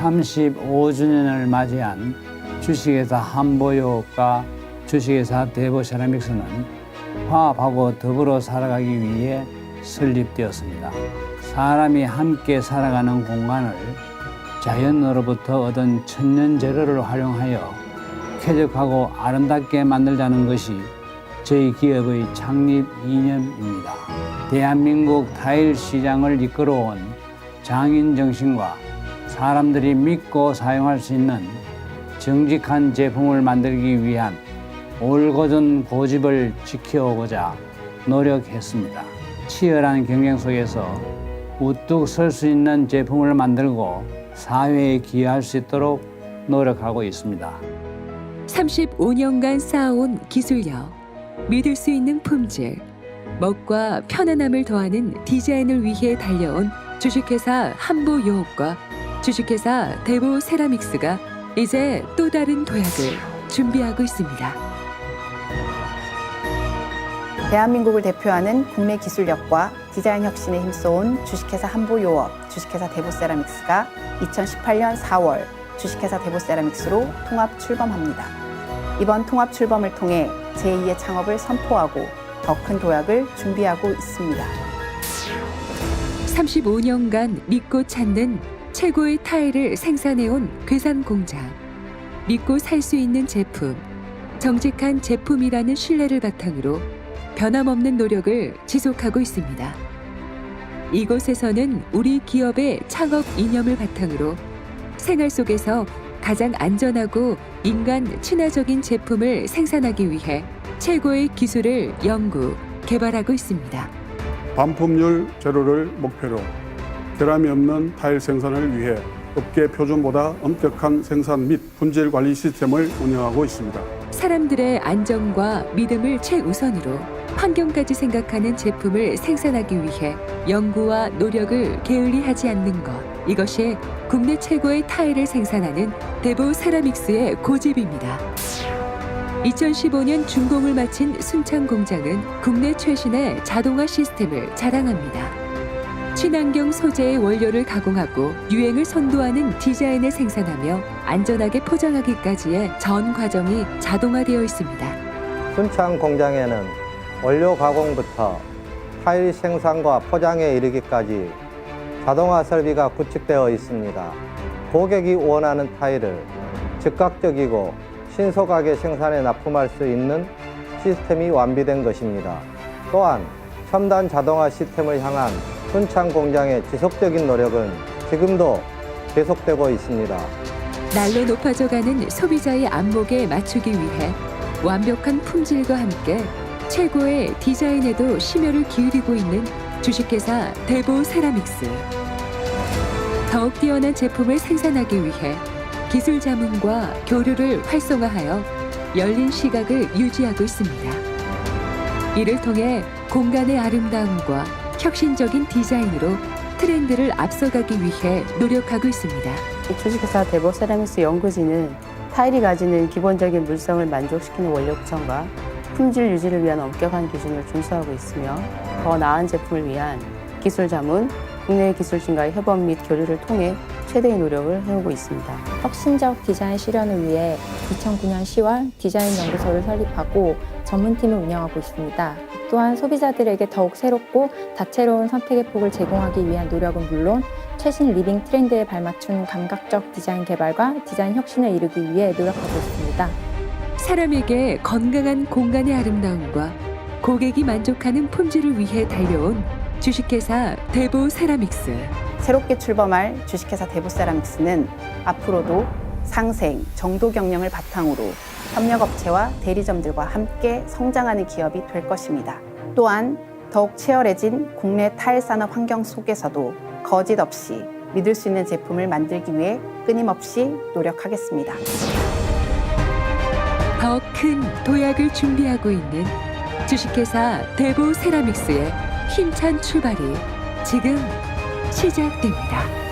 (35주년을) 맞이한 주식회사 한보유업과 주식회사 대보세라믹스는 화합하고 더불어 살아가기 위해 설립되었습니다. 사람이 함께 살아가는 공간을 자연으로부터 얻은 천년 재료를 활용하여 쾌적하고 아름답게 만들자는 것이 저희 기업의 창립 이념입니다. 대한민국 타일 시장을 이끌어온 장인 정신과 사람들이 믿고 사용할 수 있는 정직한 제품을 만들기 위한 올곧은 고집을 지켜오고자 노력했습니다. 치열한 경쟁 속에서 우뚝 설 수 있는 제품을 만들고 사회에 기여할 수 있도록 노력하고 있습니다. 35년간 쌓아온 기술력, 믿을 수 있는 품질, 멋과 편안함을 더하는 디자인을 위해 달려온 주식회사 한보유업과 주식회사 대보 세라믹스가 이제 또 다른 도약을 준비하고 있습니다. 대한민국을 대표하는 국내 기술력과 디자인 혁신에 힘써온 주식회사 한보요업, 주식회사 대보세라믹스가 2018년 4월 주식회사 대보세라믹스로 통합 출범합니다. 이번 통합 출범을 통해 제2의 창업을 선포하고 더 큰 도약을 준비하고 있습니다. 35년간 믿고 찾는 최고의 타일을 생산해온 괴산 공장. 믿고 살 수 있는 제품, 정직한 제품이라는 신뢰를 바탕으로 변함없는 노력을 지속하고 있습니다. 이곳에서는 우리 기업의 창업 이념을 바탕으로 생활 속에서 가장 안전하고 인간 친화적인 제품을 생산하기 위해 최고의 기술을 연구, 개발하고 있습니다. 반품률 제로를 목표로 결함이 없는 타일 생산을 위해 업계 표준보다 엄격한 생산 및 품질 관리 시스템을 운영하고 있습니다. 사람들의 안전과 믿음을 최우선으로 환경까지 생각하는 제품을 생산하기 위해 연구와 노력을 게을리 하지 않는 것. 이것이 국내 최고의 타일을 생산하는 대보 세라믹스의 고집입니다. 2015년 준공을 마친 순창 공장은 국내 최신의 자동화 시스템을 자랑합니다. 친환경 소재의 원료를 가공하고 유행을 선도하는 디자인을 생산하며 안전하게 포장하기까지의 전 과정이 자동화되어 있습니다. 순창 공장에는 원료 가공부터 타일 생산과 포장에 이르기까지 자동화 설비가 구축되어 있습니다. 고객이 원하는 타일을 즉각적이고 신속하게 생산해 납품할 수 있는 시스템이 완비된 것입니다. 또한 첨단 자동화 시스템을 향한 순창 공장의 지속적인 노력은 지금도 계속되고 있습니다. 날로 높아져가는 소비자의 안목에 맞추기 위해 완벽한 품질과 함께 최고의 디자인에도 심혈을 기울이고 있는 주식회사 대보 세라믹스. 더욱 뛰어난 제품을 생산하기 위해 기술 자문과 교류를 활성화하여 열린 시각을 유지하고 있습니다. 이를 통해 공간의 아름다움과 혁신적인 디자인으로 트렌드를 앞서가기 위해 노력하고 있습니다. 주식회사 대보 세라믹스 연구진은 타일이 가지는 기본적인 물성을 만족시키는 원료 구성과 품질 유지를 위한 엄격한 기준을 준수하고 있으며 더 나은 제품을 위한 기술 자문, 국내 기술진과의 협업 및 교류를 통해 최대의 노력을 해오고 있습니다. 혁신적 디자인 실현을 위해 2009년 10월 디자인 연구소를 설립하고 전문팀을 운영하고 있습니다. 또한 소비자들에게 더욱 새롭고 다채로운 선택의 폭을 제공하기 위한 노력은 물론 최신 리빙 트렌드에 발맞춘 감각적 디자인 개발과 디자인 혁신을 이루기 위해 노력하고 있습니다. 사람에게 건강한 공간의 아름다움과 고객이 만족하는 품질을 위해 달려온 주식회사 대보 세라믹스. 새롭게 출범할 주식회사 대보 세라믹스는 앞으로도 상생, 정도 경영을 바탕으로 협력업체와 대리점들과 함께 성장하는 기업이 될 것입니다. 또한 더욱 치열해진 국내 타일 산업 환경 속에서도 거짓 없이 믿을 수 있는 제품을 만들기 위해 끊임없이 노력하겠습니다. 더큰 도약을 준비하고 있는 주식회사 대보 세라믹스의 힘찬 출발이 지금 시작됩니다.